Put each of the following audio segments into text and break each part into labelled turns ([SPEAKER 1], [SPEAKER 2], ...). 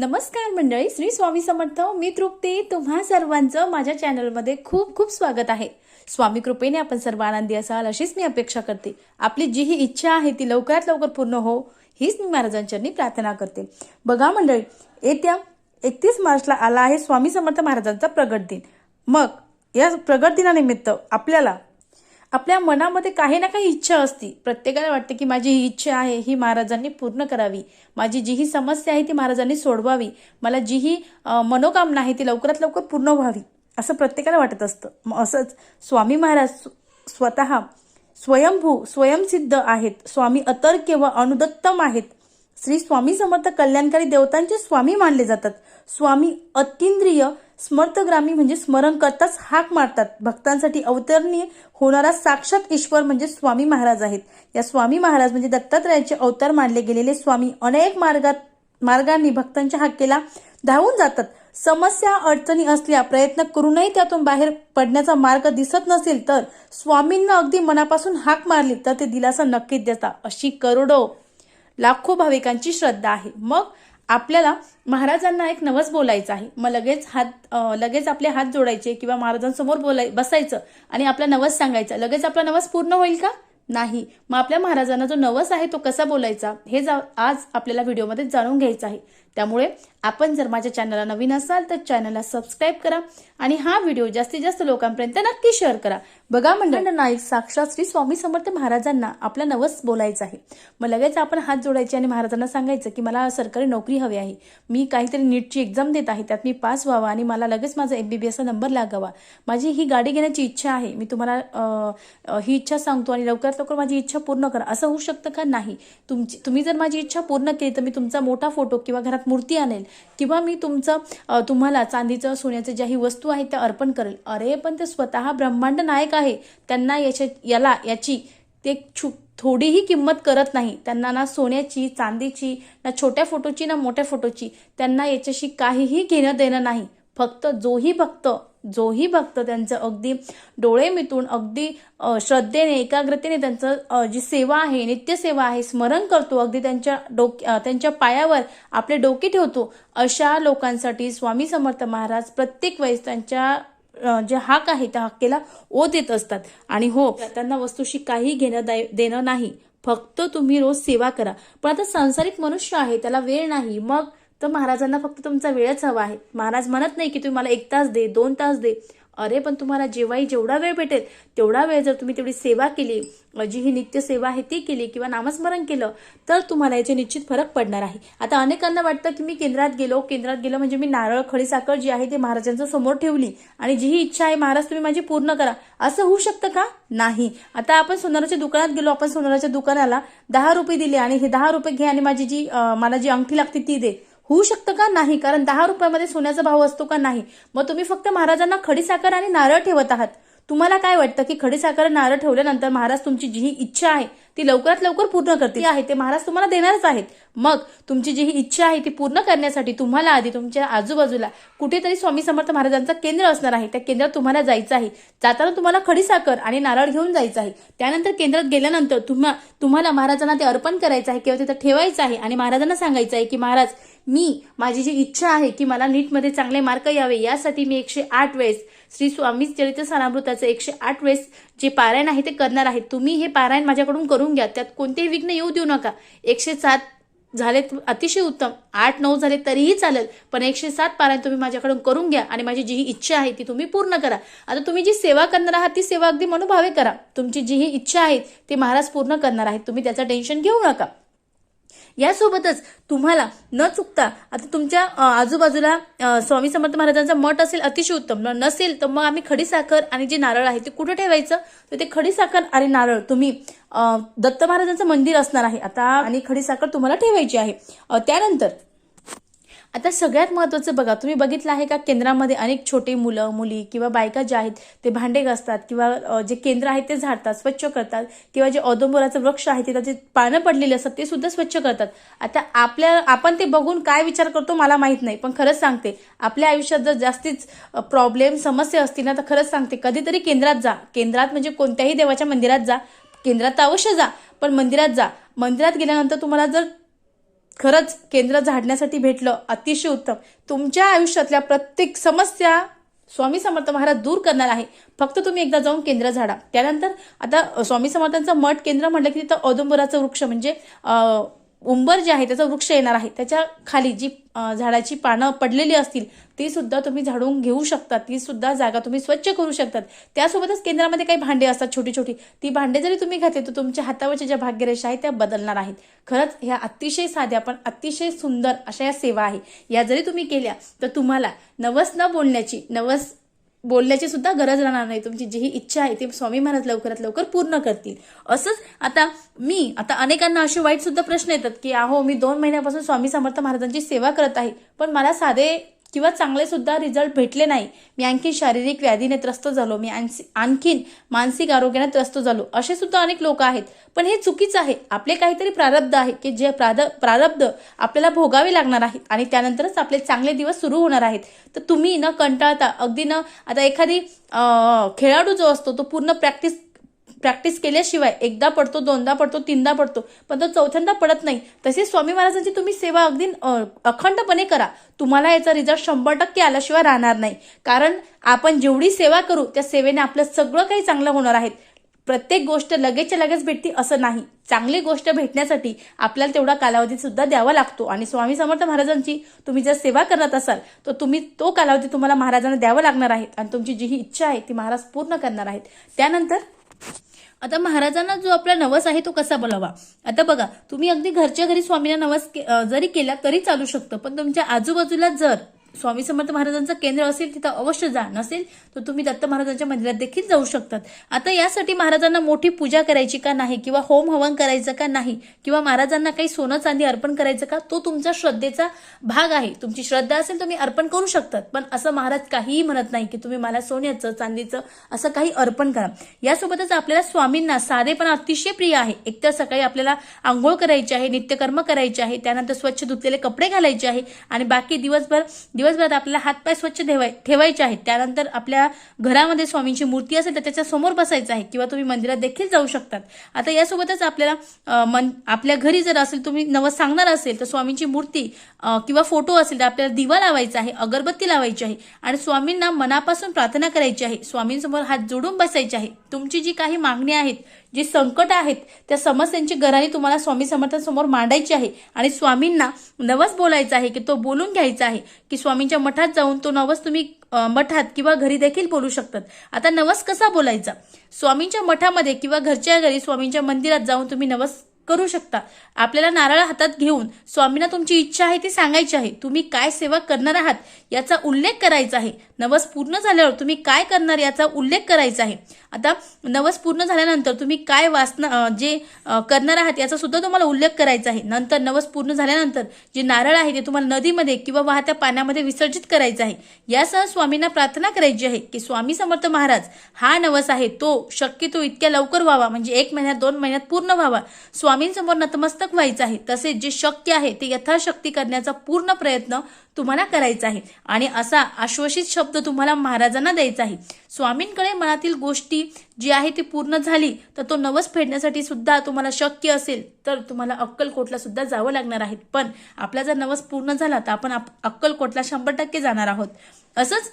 [SPEAKER 1] नमस्कार मंडळी श्री स्वामी समर्थ मी तृप्ती. तुम्हा सर्वांचं माझ्या चॅनलमध्ये खूप खूप स्वागत आहे. स्वामी कृपेने आपण सर्व आनंदी असाल अशीच मी अपेक्षा करते. आपली जी ही इच्छा आहे ती लवकरात लवकर पूर्ण हो हीच मी महाराजांच्यांनी प्रार्थना करते. बघा मंडळी येत्या एकतीस मार्चला आला आहे स्वामी समर्थ महाराजांचा प्रगट दिन. मग या प्रगट दिनानिमित्त आपल्याला आपल्या मनामध्ये काही ना काही इच्छा असती. प्रत्येकाला वाटते की माझी ही इच्छा आहे ही महाराजांनी पूर्ण करावी. माझी जी ही समस्या आहे ती महाराजांनी सोडवावी. मला जी ही मनोकामना आहे ती लवकरात लवकर पूर्ण व्हावी. असं प्रत्येकाला वाटत असतं. मग असंच स्वामी महाराज स्वतः स्वयंभू स्वयंसिद्ध आहेत. स्वामी अतर्क्य व अनुदत्तम आहेत. श्री स्वामी समर्थ कल्याणकारी देवतांचे स्वामी मानले जातात. स्वामी अतिंद्रिय स्मर्थग्रामी म्हणजे स्मरण करताच हाक मारतात. भक्तांसाठी अवतरणीय होणारा साक्षात ईश्वर म्हणजे स्वामी महाराज आहेत. या स्वामी महाराज म्हणजे दत्तात्रयाचे अवतार मानले गेलेले स्वामी अनेक मार्गात मार्गांनी भक्तांच्या हाकेला धावून जातात. समस्या अडचणी असल्या प्रयत्न करूनही त्यातून बाहेर पडण्याचा मार्ग दिसत नसेल तर स्वामींना अगदी मनापासून हाक मारली तर ते दिलासा नक्कीच देतात. अशी करोडो लाखो भाविकांची श्रद्धा आहे. मग आपल्याला महाराजांना एक नवस बोलायचं आहे. मग लगेच हात लगेच आपले हात जोडायचे किंवा महाराजांसमोर बोलाय बसायचं आणि आपला नवस सांगायचा. लगेच आपला नवस पूर्ण होईल का? नाही. मग आपल्या महाराजांना जो नवस आहे तो कसा बोलायचा हे जा आज आपल्याला व्हिडिओमध्ये जाणून घ्यायचं आहे. त्यामुळे आपण जर माझ्या चॅनलला नवीन असाल तर चॅनलला सबस्क्राईब करा आणि हा व्हिडिओ जास्तीत जास्त लोकांपर्यंत नक्की शेअर करा. बघा मंडळ. नाईक साक्षात श्री स्वामी समर्थ महाराजांना आपला नवस बोलायचं आहे. मग लगेच आपण हात जोडायचे आणि महाराजांना सांगायचं की मला सरकारी नोकरी हवी आहे. मी काहीतरी नीटची एक्झाम देत आहे त्यात मी पास व्हावा आणि मला लगेच माझा एमबीबीएसचा नंबर लागावा. माझी ही गाडी घेण्याची इच्छा आहे. मी तुम्हाला ही इच्छा सांगतो आणि लवकरात लवकर माझी इच्छा पूर्ण करा. असं होऊ शकतं का? नाही. तुमची तुम्ही जर माझी इच्छा पूर्ण केली तर मी तुमचा मोठा फोटो किंवा घरात मूर्ती आणेल. किंवा मी तुमचं तुम्हाला चांदीचं सोन्याचं ज्याही वस्तू आहेत त्या अर्पण करेल. अरे पण ते स्वतः ब्रह्मांड नायक आहे. त्यांना याच्या याला याची ते छु थोडीही किंमत करत नाही. त्यांना ना सोन्याची चांदीची ना छोट्या फोटोची ना मोठ्या फोटोची त्यांना याच्याशी काहीही घेणं देणं नाही. फक्त जोही भक्त जोही भक्त त्यांचं अगदी डोळे मिटून अगदी श्रद्धेने एकाग्रतेने त्यांचं जी सेवा आहे नित्यसेवा आहे स्मरण करतो अगदी त्यांच्या डोक त्यांच्या पायावर आपले डोके ठेवतो अशा लोकांसाठी स्वामी समर्थ महाराज प्रत्येक वेळेस त्यांच्या जे हाक आहे त्या हाकेला ओ देत असतात. आणि हो त्यांना वस्तूशी काही घेणं दाय- देणं नाही. फक्त तुम्ही रोज सेवा करा. पण आता सांसारिक मनुष्य आहे त्याला वेळ नाही. मग तर महाराजांना फक्त तुमचा वेळच हवा आहे. महाराज म्हणत नाही की तुम्ही मला एक तास दे दोन तास दे. अरे पण तुम्हाला जेव्हाही जेवढा वेळ भेटेल तेवढा वेळ जर तुम्ही तेवढी सेवा केली जी ही नित्य सेवा आहे ती केली किंवा नामस्मरण केलं तर तुम्हाला याचे निश्चित फरक पडणार आहे. आता अनेकांना वाटतं की मी केंद्रात गेलो केंद्रात गेलो म्हणजे मी नारळ खळी साखर जी आहे ती महाराजांच्या समोर ठेवली आणि जी ही इच्छा आहे महाराज तुम्ही माझी पूर्ण करा. असं होऊ शकतं का? नाही. आता आपण सोनाराच्या दुकानात गेलो आपण सोनाराच्या दुकानाला दहा रुपये दिले आणि हे दहा रुपये घे आणि माझी जी मला जी अंगठी लागते ती दे. होऊ शकतं का नाही? कारण दहा रुपयामध्ये सोन्याचा भाव असतो का नाही? मग तुम्ही फक्त महाराजांना खडीसाखर आणि नारळ ठेवत आहात. तुम्हाला काय वाटतं की खडीसाखर नारळ ठेवल्यानंतर महाराज तुमची जी ही इच्छा आहे ती लवकरात लवकर पूर्ण करतील? आहे ते महाराज तुम्हाला देणारच आहेत. मग तुमची जी ही इच्छा आहे ती पूर्ण करण्यासाठी तुम्हाला आधी तुमच्या आजूबाजूला कुठेतरी स्वामी समर्थ महाराजांचं केंद्र असणार आहे. त्या केंद्रात तुम्हाला जायचं आहे. जाताना तुम्हाला खडीसाखर आणि नारळ घेऊन जायचं आहे. त्यानंतर केंद्रात गेल्यानंतर तुम्हा तुम्हाला महाराजांना ते अर्पण करायचं आहे किंवा तिथं ठेवायचं आहे आणि महाराजांना सांगायचं आहे की महाराज मी माझी जी इच्छा आहे की मला नीटमध्ये चांगले मार्क यावे यासाठी मी एकशे आठ वेळेस श्री स्वामी चरित्र सारामृताचं एकशे आठ वेळेस जे पारायण आहे ते करणार आहे. तुम्ही हे पारायण माझ्याकडून करून घ्या. त्यात कोणतेही विघ्न येऊ देऊ नका. एकशे सात झाले अतिशय उत्तम. आठ नऊ झाले तरीही चालेल. पण एकशे सात पारायण तुम्ही माझ्याकडून करून घ्या आणि माझी जी ही इच्छा आहे ती तुम्ही पूर्ण करा. आता तुम्ही जी सेवा करणार आहात ती सेवा अगदी मनोभावे करा. तुमची जी ही इच्छा आहे ती महाराज पूर्ण करणार आहेत. तुम्ही त्याचं टेन्शन घेऊ नका. यासोबतच तुम्हाला न चुकता आता तुमच्या आजूबाजूला स्वामी समर्थ महाराजांचा मठ असेल अतिशय उत्तम. नसेल तर मग आम्ही खडीसाखर आणि जे नारळ आहे ते कुठं ठेवायचं? तर ते खडीसाखर आणि नारळ तुम्ही दत्त महाराजांचं मंदिर असणार आहे. आता आणि खडीसाखर तुम्हाला ठेवायची आहे. त्यानंतर आता सगळ्यात महत्त्वाचं बघा तुम्ही बघितलं आहे का केंद्रामध्ये अनेक छोटे मुलं मुली किंवा बायका ज्या आहेत ते भांडे घासतात किंवा जे केंद्र आहे ते झाडतात स्वच्छ करतात किंवा जे औदंबराचं वृक्ष आहे ते त्याचे पानं पडलेले असतात ते सुद्धा स्वच्छ करतात. आता आपल्या आपण ते बघून काय विचार करतो मला माहीत नाही पण खरंच सांगते आपल्या आयुष्यात जर जास्तीच प्रॉब्लेम समस्या असतील ना तर खरंच सांगते कधीतरी केंद्रात जा. केंद्रात म्हणजे कोणत्याही देवाच्या मंदिरात जा. केंद्रात तर अवश्य जा पण मंदिरात जा. मंदिरात गेल्यानंतर तुम्हाला जर खरंच केंद्र झाडण्यासाठी भेटलं अतिशय उत्तम. तुमच्या आयुष्यातल्या प्रत्येक समस्या स्वामी समर्थ महाराज दूर करणार आहे. फक्त तुम्ही एकदा जाऊन केंद्र झाडा. त्यानंतर आता स्वामी समर्थांचं मठ केंद्र म्हटलं की तिथं औदुंबराचं वृक्ष म्हणजे उंबर जे आहे त्याचा वृक्ष येणार आहे. त्याच्याखाली जी झाडाची पानं पडलेली असतील ती सुद्धा तुम्ही झाडून घेऊ शकता ती सुद्धा जागा तुम्ही स्वच्छ करू शकतात. त्यासोबतच केंद्रामध्ये काही भांडे असतात छोटी छोटी ती भांडे जरी तुम्ही घातले तर तुमच्या हातावरच्या ज्या भाग्यरेषा आहेत त्या बदलणार आहेत. खरंच ह्या अतिशय साध्या पण अतिशय सुंदर अशा या सेवा आहे. या जरी तुम्ही केल्या तर तुम्हाला नवस न बोलण्याची नवस बोलण्याची सुद्धा गरज राहणार नाही. तुमची जी ही इच्छा आहे ती स्वामी महाराज लवकरात लवकर पूर्ण करतील. असंच आता मी आता अनेकांना असे वाईट सुद्धा प्रश्न येतात की अहो मी दोन महिन्यापासून स्वामी समर्थ महाराजांची सेवा करत आहे पण मला साधे किंवा चांगलेसुद्धा रिझल्ट भेटले नाही. मी आणखी शारीरिक व्याधीने त्रस्त झालो. मी आणखीन मानसिक आरोग्याने त्रस्त झालो. असे सुद्धा अनेक लोक आहेत. पण हे चुकीचं आहे. आपले काहीतरी प्रारब्ध आहे की जे प्राद प्रारब्ध आपल्याला भोगावे लागणार आहेत आणि त्यानंतरच आपले चांगले दिवस सुरू होणार आहेत. तर तुम्ही न कंटाळता अगदी न आता एखादी खेळाडू जो असतो तो पूर्ण प्रॅक्टिस प्रॅक्टिस केल्याशिवाय एकदा पडतो दोनदा पडतो तीनदा पडतो पण तो चौथ्यांदा पडत नाही. तसेच स्वामी महाराजांची तुम्ही सेवा अगदी अखंडपणे करा. तुम्हाला याचा रिझल्ट शंभर टक्के आल्याशिवाय राहणार नाही. कारण आपण जेवढी सेवा करू त्या सेवेने आपलं सगळं काही चांगलं होणार आहे. प्रत्येक गोष्ट लगेचच्या लगेच भेटते असं नाही. चांगली गोष्ट भेटण्यासाठी आपल्याला तेवढा कालावधी सुद्धा द्यावा लागतो. आणि स्वामी समर्थ महाराजांची तुम्ही जर सेवा करत असाल तर तुम्ही तो कालावधी तुम्हाला महाराजांना द्यावा लागणार आहे आणि तुमची जी ही इच्छा आहे ती महाराज पूर्ण करणार आहेत. त्यानंतर आता महाराजांना जो आपला नवस आहे तो कसा बोलावा? आता बघा तुम्ही अगदी घरच्या घरी स्वामींना नवस के- जरी केला तरी चालू शकतं पण तुमच्या आजूबाजूला जर स्वामी समर्थ महाराजांचं केंद्र असेल तिथं अवश्य जा नसेल तर तुम्ही दत्त महाराजांच्या मंदिरात देखील जाऊ शकतात. आता यासाठी महाराजांना मोठी पूजा करायची का नाही किंवा होम हवन करायचं का नाही किंवा महाराजांना काही सोनं चांदी अर्पण करायचं का तो तुमचा श्रद्धेचा भाग आहे. तुमची श्रद्धा असेल तुम्ही अर्पण करू शकतात. पण असं महाराज काहीही म्हणत नाही की तुम्ही मला सोन्याचं चांदीचं असं काही अर्पण करा. यासोबतच आपल्याला स्वामींना साधेपणा अतिशय प्रिय आहे. एकतर सकाळी आपल्याला आंघोळ करायची आहे नित्यकर्म करायचे आहे त्यानंतर स्वच्छ धुतलेले कपडे घालायचे आहे आणि बाकी दिवसभर दिवसभरात आपल्याला हातपाय स्वच्छ ठेवाय ठेवायचे आहेत. त्यानंतर आपल्या घरामध्ये स्वामींची मूर्ती असेल तर त्याच्यासमोर बसायचं आहे किंवा तुम्ही मंदिरात देखील जाऊ शकतात. आता यासोबतच आपल्याला मन आपल्या घरी जर असेल तुम्ही नवस सांगणार असेल तर स्वामींची मूर्ती किंवा फोटो असेल तर आपल्याला दिवा लावायचा आहे अगरबत्ती लावायची आहे आणि स्वामींना मनापासून प्रार्थना करायची आहे. स्वामींसमोर हात जोडून बसायचे आहे. तुमची जी काही मागणी आहेत जी संकट आहेत त्या समस्यांची गराणी तुम्हाला स्वामी समर्थांसमोर मांडायची आहे. आणि स्वामींना नवस बोलायचा आहे की तो बोलून घ्यायचा आहे की स्वामींच्या मठात जाऊन तो नवस तुम्ही मठात किंवा घरी देखील बोलू शकतात. आता नवस कसा बोलायचा? स्वामींच्या मठामध्ये किंवा घरच्या घरी स्वामींच्या मंदिरात जाऊन तुम्ही नवस करू शकता. आपल्याला नारळ हातात घेऊन स्वामींना तुमची इच्छा आहे ती सांगायची आहे. तुम्ही काय सेवा करणार आहात याचा उल्लेख करायचा आहे. नवस पूर्ण झाल्यावर तुम्ही काय करणार याचा उल्लेख करायचा आहे. आता नवस पूर्ण झाल्यानंतर तुम्ही काय वाचना जे करणार आहात याचा सुद्धा तुम्हाला उल्लेख करायचा आहे. नंतर नवस पूर्ण झाल्यानंतर जे नारळ आहे ते तुम्हाला नदीमध्ये किंवा वाहत्या पाण्यामध्ये विसर्जित करायचं आहे. यासह स्वामींना प्रार्थना करायची आहे की स्वामी समर्थ महाराज हा नवस आहे तो शक्यतो इतक्या लवकर व्हावा. म्हणजे एक महिन्यात दोन महिन्यात पूर्ण व्हावा. स्वामी स्वामींसमोर नतमस्तक व्हायचं आहे. तसेच जे शक्य आहे ते यथाशक्ती करण्याचा पूर्ण प्रयत्न तुम्हाला करायचा आहे. आणि असा आश्वासित शब्द तुम्हाला महाराजांना द्यायचा आहे. स्वामींकडे मनातील गोष्टी जी आहे ती पूर्ण झाली तर तो नवस फेडण्यासाठी सुद्धा तुम्हाला शक्य असेल तर तुम्हाला अक्कलकोटला सुद्धा जावं लागणार आहे. पण आपला जर नवस पूर्ण झाला तर आपण आप- अक्कलकोटला शंभर टक्के जाणार आहोत. असंच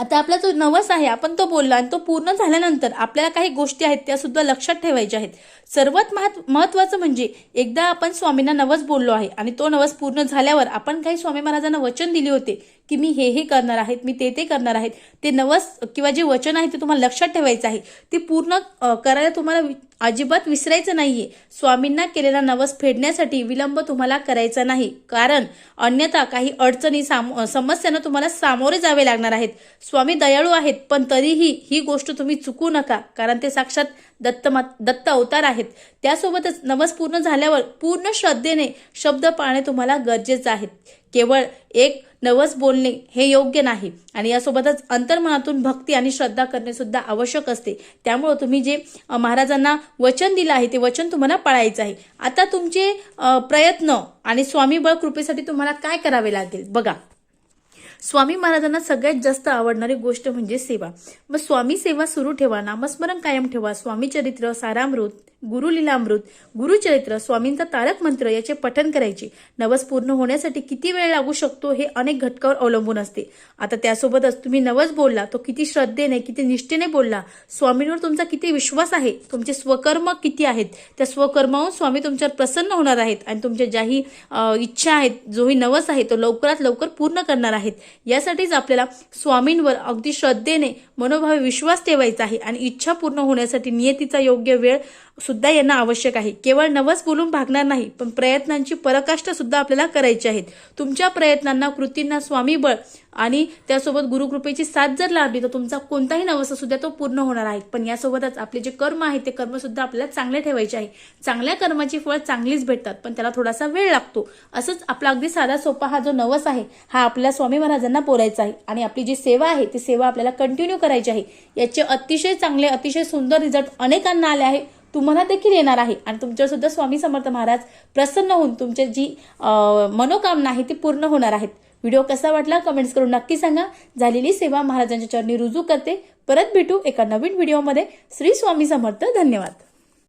[SPEAKER 1] आता आपला जो नवस आहे आपण तो बोलला आणि तो पूर्ण झाल्यानंतर आपल्याला काही गोष्टी आहेत त्या सुद्धा लक्षात ठेवायच्या आहेत. सर्वात महत् महत्वाचं म्हणजे एकदा आपण स्वामींना नवस बोललो आहे आणि तो नवस पूर्ण झाल्यावर आपण काही स्वामी महाराजांना वचन दिले होते की मी हे हे करणार आहेत मी ते ते करणार आहेत. ते नवस किंवा जे वचन आहे ते तुम्हाला लक्षात ठेवायचं आहे. ते पूर्ण करायला तुम्हाला वि- अजिबात विसरायचं नाहीये. स्वामींना केलेला नवस फेडण्यासाठी विलंब तुम्हाला करायचा नाही. कारण अन्यथा काही अडचणी साम समस्यांना तुम्हाला सामोरे जावे लागणार आहेत. स्वामी दयाळू आहेत पण तरीही ही गोष्ट तुम्ही चुकू नका. कारण ते साक्षात दत्त मात- दत्त अवतार आहेत. त्यासोबतच नवस पूर्ण झाल्यावर पूर्ण श्रद्धेने शब्द पाळणे तुम्हाला गरजेचं आहे. केवळ एक नवस बोलणे हे योग्य नाही. आणि यासोबतच अंतर्मनातून भक्ती आणि श्रद्धा करणे सुद्धा आवश्यक असते. त्यामुळे तुम्ही जे महाराजांना वचन दिलं आहे ते वचन तुम्हाला पाळायचं आहे. आता तुमचे प्रयत्न आणि स्वामीबळ कृपेसाठी तुम्हाला काय करावे लागेल? बघा. स्वामी महाराजांना सगळ्यात जास्त आवडणारी गोष्ट म्हणजे सेवा. मग स्वामी सेवा सुरू ठेवा नामस्मरण कायम ठेवा स्वामी चरित्र सारामृत गुरुलीलामृत गुरुचरित्र स्वामींचा तारक मंत्र याचे पठन करायचे. नवस पूर्ण होण्यासाठी किती वेळ लागू शकतो हे अनेक घटकावर अवलंबून असते. आता त्यासोबतच तुम्ही नवस बोलला तो किती श्रद्धेने किती निष्ठेने बोलला. स्वामींवर तुमचा किती विश्वास आहे? तुमचे स्वकर्म किती आहेत? त्या स्वकर्माहून स्वामी तुमच्यावर प्रसन्न होणार आहेत आणि तुमच्या ज्याही इच्छा आहेत जोही नवस आहे तो लवकरात लवकर पूर्ण करणार आहेत. यासाठीच आपल्याला स्वामींवर अगदी श्रद्धेने मनोभावे विश्वास ठेवायचा आहे आणि इच्छा पूर्ण होण्यासाठी नियतीचा योग्य वेळ सुद्धा यांना आवश्यक आहे. केवळ नवस बोलून भागणार नाही पण प्रयत्नांची पराकाष्ठा सुद्धा आपल्याला करायची आहेत. तुमच्या प्रयत्नांना कृतींना स्वामी बळ आणि त्यासोबत गुरुकृपेची साथ जर लाभली तर तुमचा कोणताही नवस सुद्धा तो पूर्ण होणार आहे. पण यासोबतच आपले जे कर्म आहे ते कर्म सुद्धा आपल्याला चांगले ठेवायचे आहे. चांगल्या कर्माची फळ चांगलीच भेटतात पण त्याला थोडासा वेळ लागतो. असंच आपला अगदी साधा सोपा हा जो नवस आहे हा आपल्या स्वामी महाराजांना बोलायचा आहे. आणि आपली जी सेवा आहे ती सेवा आपल्याला कंटिन्यू करायची आहे. याचे अतिशय चांगले अतिशय सुंदर रिझल्ट अनेकांना आले आहे. तुम्हाला देखील येणार आहे. आणि तुमच्यावर सुद्धा स्वामी समर्थ महाराज प्रसन्न होऊन तुमची जी मनोकामना आहे ती पूर्ण होणार आहेत. व्हिडिओ कसा वाटला कमेंट्स करून नक्की सांगा. झालेली सेवा महाराजांच्या चरणी रुजू करते. परत भेटू एका नवीन व्हिडिओमध्ये. श्री स्वामी समर्थ धन्यवाद.